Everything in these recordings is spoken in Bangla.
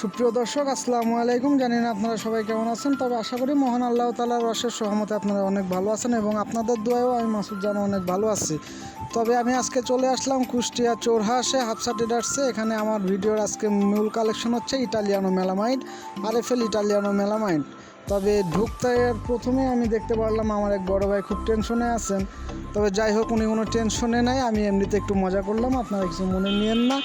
সুপ্রিয় দর্শক, আসসালামু আলাইকুম। জানি না আপনারা সবাই কেমন আছেন, তবে আশা করি মহান আল্লাহ তালার রসের সহমতে আপনারা অনেক ভালো আছেন এবং আপনাদের দোয়াও আমি মাসুদ জানা অনেক ভালো আছি। তবে আমি আজকে চলে আসলাম কুষ্টিয়া চোরহাসে হাফসা ট্রেডার্সে এখানে আমার ভিডিওর আজকে মূল কালেকশন হচ্ছে Italiano melamine RFL Italiano melamine তবে ঢুকতে প্রথমে আমি দেখতে পারলাম আমার এক বড় ভাই খুব টেনশনে আছেন। তবে যাই হোক, উনি কোনো টেনশনে নাই, আমি এমনিতে একটু মজা করলাম, আপনারা কিছু মনে নিয়েন না।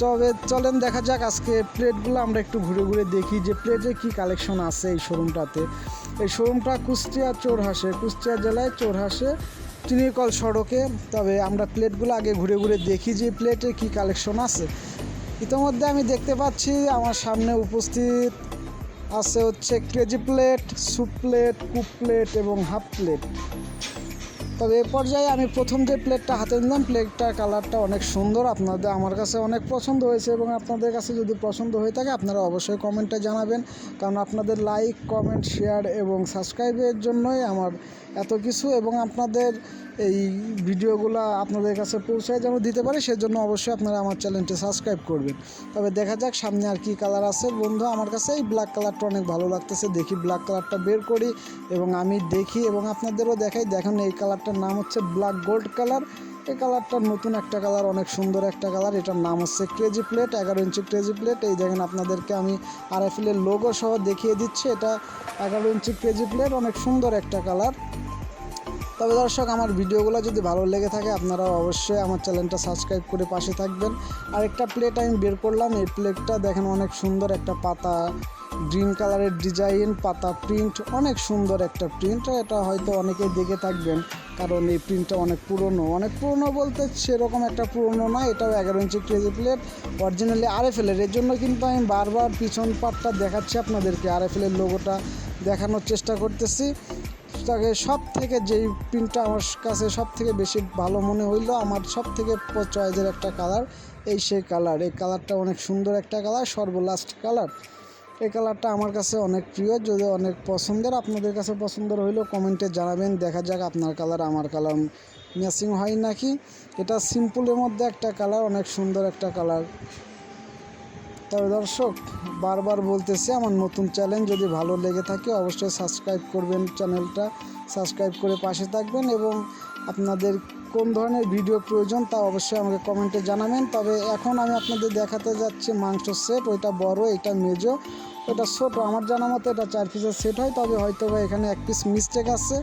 তবে চলেন, দেখা যাক আজকে প্লেটগুলো আমরা একটু ঘুরে ঘুরে দেখি যে প্লেটে কী কালেকশন আছে এই শোরুমটাতে। এই শোরুমটা কুষ্টিয়া চোরহাসে, কুষ্টিয়া জেলায় চোরহাসে, টিনিকল সড়কে। তবে আমরা প্লেটগুলো আগে ঘুরে ঘুরে দেখি যে প্লেটে কী কালেকশন আছে। ইতিমধ্যে আমি দেখতে পাচ্ছি আমার সামনে উপস্থিত আছে হচ্ছে KG plate, soup plate, coupe plate এবং হাফ প্লেট। তবে এ পর্যায়ে আমি প্রথম যে প্লেটটা হাতে নিলাম, প্লেটটার কালারটা অনেক সুন্দর। আপনাদের, আমার কাছে অনেক পছন্দ হয়েছে এবং আপনাদের কাছে যদি পছন্দ হয়ে থাকে, আপনারা অবশ্যই কমেন্টে জানাবেন। কারণ আপনাদের লাইক কমেন্ট শেয়ার এবং সাবস্ক্রাইবের জন্যই আমার এত কিছু এবং আপনাদের এই ভিডিওগুলো আপনাদের কাছে পৌঁছায় যেন দিতে পারে, সেজন্য অবশ্যই আপনারা আমার চ্যানেলটি সাবস্ক্রাইব করবেন। তবে দেখা যাক সামনে আর কি কালার আছে। বন্ধু, আমার কাছে এই ব্ল্যাক কালারটা অনেক ভালো লাগতেছে। দেখি ব্ল্যাক কালারটা বের করি এবং আমি দেখি এবং আপনাদেরও দেখাই। দেখেন এই কালারটার নাম হচ্ছে ব্ল্যাক গোল্ড কালার এই কালারটা নতুন একটা কালার, অনেক সুন্দর একটা কালার। এটার নাম হচ্ছে ক্রেজি প্লেট এগারো ইঞ্চি ক্রেজি প্লেট এই দেখেন আপনাদেরকে আমি আর এফ এর লোগো সহ দেখিয়ে দিচ্ছি। এটা এগারো ইঞ্চি ক্রেজি প্লেট অনেক সুন্দর একটা কালার। তবে দর্শক, আমার ভিডিওগুলো যদি ভালো লেগে থাকে, আপনারা অবশ্যই আমার চ্যানেলটা সাবস্ক্রাইব করে পাশে থাকবেন। আর একটা প্লেট আমি বের করলাম। এই প্লেটটা দেখেন অনেক সুন্দর একটা পাতা। গ্রিন কালারের ডিজাইন, পাতা প্রিন্ট অনেক সুন্দর একটা প্রিন্ট এটা হয়তো অনেকেই দেখে থাকবেন, কারণ এই প্রিন্টটা অনেক পুরনো। অনেক পুরনো বলতে সেরকম একটা পুরনো না এটাও এগারো ইঞ্চি ক্রেজি প্লেট অরিজিনালি আরএফএলের এর। জন্য কিন্তু আমি বারবার পিছন পাটটা দেখাচ্ছি আপনাদেরকে আরএফএলের লোগোটা দেখানোর চেষ্টা করতেছি। তাকে সব থেকে যেই প্রিন্টটা আমার কাছে সব থেকে বেশি ভালো মনে হইল, আমার সব থেকে চয়েসের একটা কালার এই সেই কালার এই কালারটা অনেক সুন্দর একটা কালার সর্বলাস্ট কালার এই কালারটা আমার কাছে অনেক প্রিয়। যদি অনেক পছন্দের আপনাদের কাছে পছন্দের হইলেও কমেন্টে জানাবেন। দেখা যাক আপনার কালার, আমার কালার ম্যাচিং হয় নাকি। এটা সিম্পলের মধ্যে একটা কালার, অনেক সুন্দর একটা কালার। তবে দর্শক, বারবার বলতেছি, আমার নতুন চ্যানেল যদি ভালো লেগে থাকে, অবশ্যই সাবস্ক্রাইব করবেন চ্যানেলটা সাবস্ক্রাইব করে পাশে থাকবেন এবং আপনাদের কোন ধরনের ভিডিও প্রয়োজন তা অবশ্যই আমাকে কমেন্টে জানাবেন। তবে এখন আমি আপনাদের দেখাতে যাচ্ছি মাংস সেট। ওইটা বড়, এটা মেজো ওটা ছোট। আমার জানা মতো এটা চার পিসের সেট হয়, তবে হয়তো বা এখানে এক পিস মিস্টেক আছে।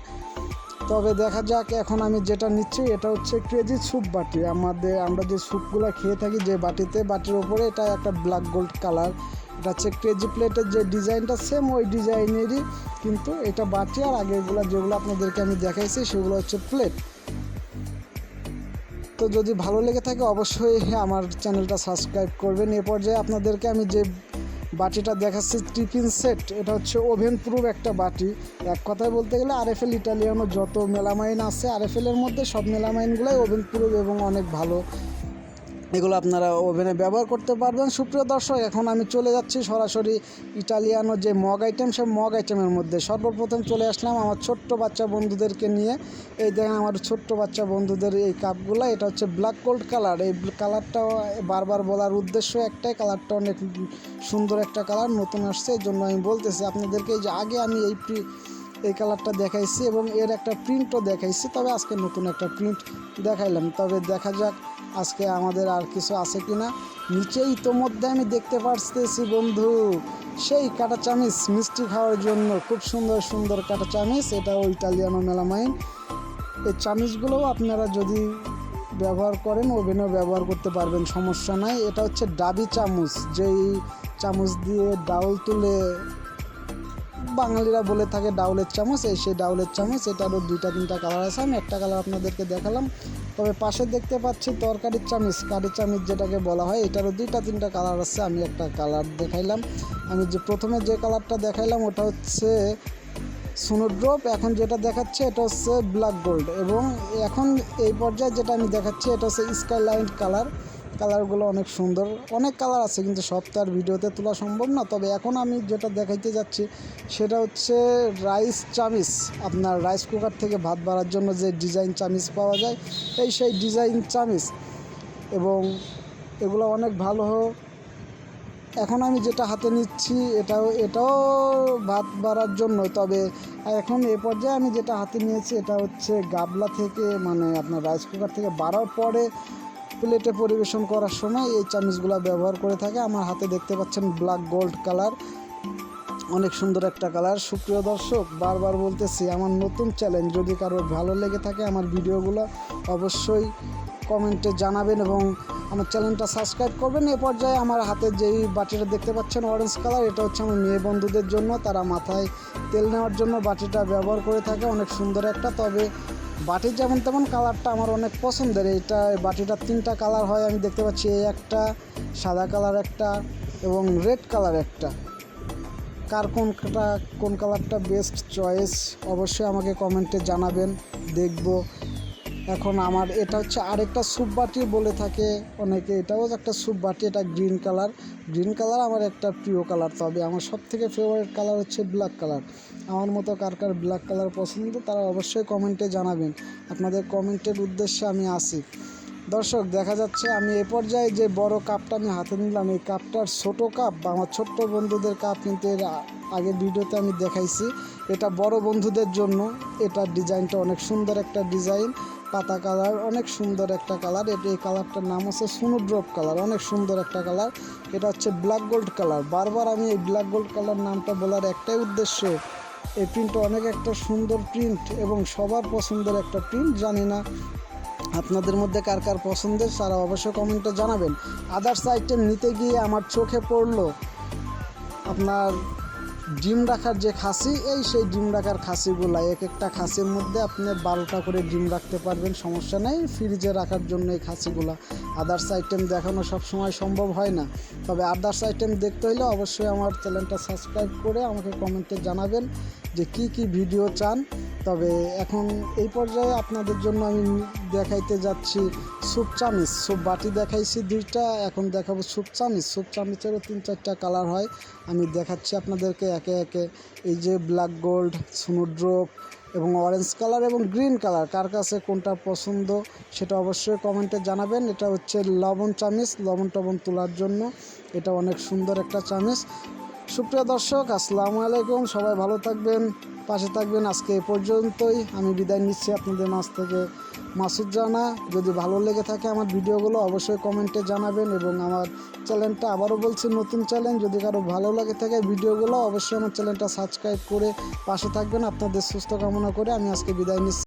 তবে দেখা যাক, এখন আমি যেটা নিচ্ছি, এটা হচ্ছে কেজি স্যুপ বাটি। আমাদের, আমরা যে স্যুপগুলো খেয়ে থাকি, যে বাটিতে, বাটির ওপরে এটা একটা ব্ল্যাক গোল্ড কালার। এটা হচ্ছে কেজি প্লেটের যে ডিজাইনটা সেম ওই ডিজাইনেরই, কিন্তু এটা বাটি আর আগেরগুলো যেগুলো আপনাদেরকে আমি দেখাইছি, সেগুলো হচ্ছে প্লেট। তো যদি ভালো লেগে থাকে অবশ্যই আমার চ্যানেলটা সাবস্ক্রাইব করবেন। এ পর্যায়ে আপনাদেরকে আমি যে বাটিটা দেখাচ্ছি, টিফিন সেট, এটা হচ্ছে ওভেন প্রুফ একটা বাটি। এক কথায় বলতে গেলে আর আরএফএল ইটালিয়ানো যত মেলামাইন আছে আরএফএলের মধ্যে সব মেলামাইনগুলোই ওভেন প্রুফ এবং অনেক ভালো। এগুলো আপনারা ওভেনে ব্যবহার করতে পারবেন। সুপ্রিয় দর্শক, এখন আমি চলে যাচ্ছি সরাসরি ইটালিয়ানো যে মগ আইটেম সে মগ আইটেমের মধ্যে। সর্বপ্রথম চলে আসলাম আমার ছোট্ট বাচ্চা বন্ধুদেরকে নিয়ে। এই দেখেন আমার ছোট্ট বাচ্চা বন্ধুদের এই কাপগুলো। এটা হচ্ছে ব্ল্যাক গোল্ড কালার এই কালারটা বারবার বলার উদ্দেশ্য একটাই কালারটা অনেক সুন্দর একটা কালার নতুন আসছে। এই জন্য আমি বলতেছি আপনাদেরকে এই যে আগে আমি এই এই কালারটা দেখাইছি এবং এর একটা প্রিন্টও দেখাইছি। তবে আজকে নতুন একটা প্রিন্ট দেখাইলাম। তবে দেখা যাক আজকে আমাদের আর কিছু আছে কি না নিচে ইতোমধ্যে আমি দেখতে পারতেছি বন্ধু, সেই কাটা চামিচ মিষ্টি খাওয়ার জন্য। খুব সুন্দর সুন্দর কাটা চামিচ এটাও ইটালিয়ানো মেলামাইন। এই চামিচগুলোও আপনারা যদি ব্যবহার করেন, ওভেনেও ব্যবহার করতে পারবেন, সমস্যা নাই। এটা হচ্ছে ডাবি চামচ, যেই চামচ দিয়ে ডাউল তুলে বাঙালিরা বলে থাকে ডাউলের চামচ, এই সেই ডাউলের চামচ এটারও দুইটা, তিনটা কালার আছে, আমি একটা কালার আপনাদেরকে দেখালাম। তবে পাশে দেখতে পাচ্ছি তরকারির চামিচ, কারি চামিচ যেটাকে বলা হয়, এটারও দুইটা, তিনটা কালার আছে, আমি একটা কালার দেখাইলাম। আমি যে প্রথমে যে কালারটা দেখাইলাম, ওটা হচ্ছে সুনোড্রপ এখন যেটা দেখাচ্ছে এটা হচ্ছে ব্ল্যাক গোল্ড। এবং এখন এই পর্যায়ে যেটা আমি দেখাচ্ছি, এটা হচ্ছে স্কাইলাইন কালার কালারগুলো অনেক সুন্দর। অনেক কালার আছে কিন্তু সব তো আর ভিডিওতে তোলা সম্ভব না। তবে এখন আমি যেটা দেখাইতে যাচ্ছি, সেটা হচ্ছে রাইস চামিচ। আপনার রাইস কুকার থেকে ভাত বাড়ার জন্য যে ডিজাইন চামিচ পাওয়া যায়, এই সেই ডিজাইন চামিচ। এবং এগুলো অনেক ভালো। এখন আমি যেটা হাতে নিচ্ছি, এটাও এটাও ভাত বাড়ার জন্য। তবে এখন এ পর্যায়ে আমি যেটা হাতে নিয়েছি, এটা হচ্ছে গাবলা থেকে মানে আপনার রাইস কুকার থেকে বাড়ার পরে প্লেটে পরিবেশন করার সময় এই চামিচগুলো ব্যবহার করে থাকে। আমার হাতে দেখতে পাচ্ছেন ব্ল্যাক গোল্ড কালার অনেক সুন্দর একটা কালার সুপ্রিয় দর্শক, বারবার বলতেছি, আমার নতুন চ্যালেঞ্জ যদি কারোর ভালো লেগে থাকে আমার ভিডিওগুলো অবশ্যই কমেন্টে জানাবেন এবং আমার চ্যানেলটা সাবস্ক্রাইব করবেন। এ পর্যায়ে আমার হাতে যেই বাটিটা দেখতে পাচ্ছেন অরেঞ্জ কালার এটা হচ্ছে আমার মেয়ে বন্ধুদের জন্য। তারা মাথায় তেল নেওয়ার জন্য বাটিটা ব্যবহার করে থাকে। অনেক সুন্দর একটা। তবে বাটির যেমন তেমন কালারটা আমার অনেক পছন্দের। এইটা বাটিটা তিনটা কালার হয়, আমি দেখতে পাচ্ছি এই একটা, সাদা কালার একটা এবং রেড কালার একটা। কার কোনটা, কোন কালারটা বেস্ট চয়েস অবশ্যই আমাকে কমেন্টে জানাবেন, দেখব। এখন আমার এটা হচ্ছে আরেকটা স্যুপ বাটি বলে থাকে অনেকে, এটাও একটা স্যুপ বাটি, এটা গ্রিন কালার গ্রিন কালার আমার একটা প্রিয় কালার তবে আমার সব থেকে ফেভারিট কালার হচ্ছে ব্ল্যাক কালার আমার মতো কার কার ব্ল্যাক কালার পছন্দ, তারা অবশ্যই কমেন্টে জানাবেন। আপনাদের কমেন্টের উদ্দেশ্যে আমি আসি। দর্শক, দেখা যাচ্ছে আমি এ পর্যায়ে যে বড় কাপটা আমি হাতে নিলাম, এই কাপটার ছোট কাপ বা আমার ছোট্ট বন্ধুদের কাপ কিন্তু এর আগের ভিডিওতে আমি দেখাইছি। এটা বড় বন্ধুদের জন্য, এটার ডিজাইনটা অনেক সুন্দর একটা ডিজাইন পাতা কালার, অনেক সুন্দর একটা কালার। এটা এই কালারটার নাম হচ্ছে সুনো ড্রপ কালার, অনেক সুন্দর একটা কালার। এটা হচ্ছে ব্ল্যাক গোল্ড কালার। বারবার আমি এই ব্ল্যাক গোল্ড কালার নামটা বলার একটাই উদ্দেশ্য, এই প্রিন্টটা অনেক একটা সুন্দর প্রিন্ট এবং সবার পছন্দের একটা প্রিন্ট জানি না আপনাদের মধ্যে কার কার পছন্দের, তারা অবশ্যই কমেন্টে জানাবেন। আদার্স আইটেম নিতে গিয়ে আমার চোখে পড়ল আপনার ডিম রাখার যে খাসি, এই সেই ডিম রাখার খাসিগুলা, এক একটা খাসির মধ্যে আপনি বারোটা করে ডিম রাখতে পারবেন, সমস্যা নেই। ফ্রিজে রাখার জন্য এই খাসিগুলা। আদার্স আইটেম দেখানো সব সময় সম্ভব হয় না। তবে আদার্স আইটেম দেখতে হলে অবশ্যই আমার চ্যানেলটা সাবস্ক্রাইব করে আমাকে কমেন্টে জানাবেন যে কি কি ভিডিও চান। তবে এখন এই পর্যায়ে আপনাদের জন্য আমি দেখাইতে যাচ্ছি স্যুপ চামিচ। স্যুপ বাটি দেখাইছি দুইটা, এখন দেখাবো স্যুপ চামিচ। স্যুপ চামিচেরও তিন চারটা কালার হয়। আমি দেখাচ্ছি আপনাদেরকে একে একে। এই যে ব্ল্যাক গোল্ড সুনুড্রোপ এবং অরেঞ্জ কালার এবং গ্রিন কালার কার কাছে কোনটা পছন্দ সেটা অবশ্যই কমেন্টে জানাবেন। এটা হচ্ছে লবণ চামিচ, লবণ টবণ তোলার জন্য। এটা অনেক সুন্দর একটা চামিচ। সুপ্রিয় দর্শক, আসসালামু আলাইকুম। সবাই ভালো থাকবেন, পাশে থাকবেন। আজকে এ পর্যন্তই। আমি বিদায় নিচ্ছি আপনাদের মাছ থেকে। মাসুদ জানা যদি ভালো লেগে থাকে আমার ভিডিওগুলো, অবশ্যই কমেন্টে জানাবেন এবং আমার চ্যানেলটা আবারও বলছি, নতুন চ্যানেল। যদি কারও ভালো লাগে থাকে ভিডিওগুলো, অবশ্যই আমার চ্যানেলটা সাবস্ক্রাইব করে পাশে থাকবেন। আপনাদের সুস্থ কামনা করে আমি আজকে বিদায় নিচ্ছি।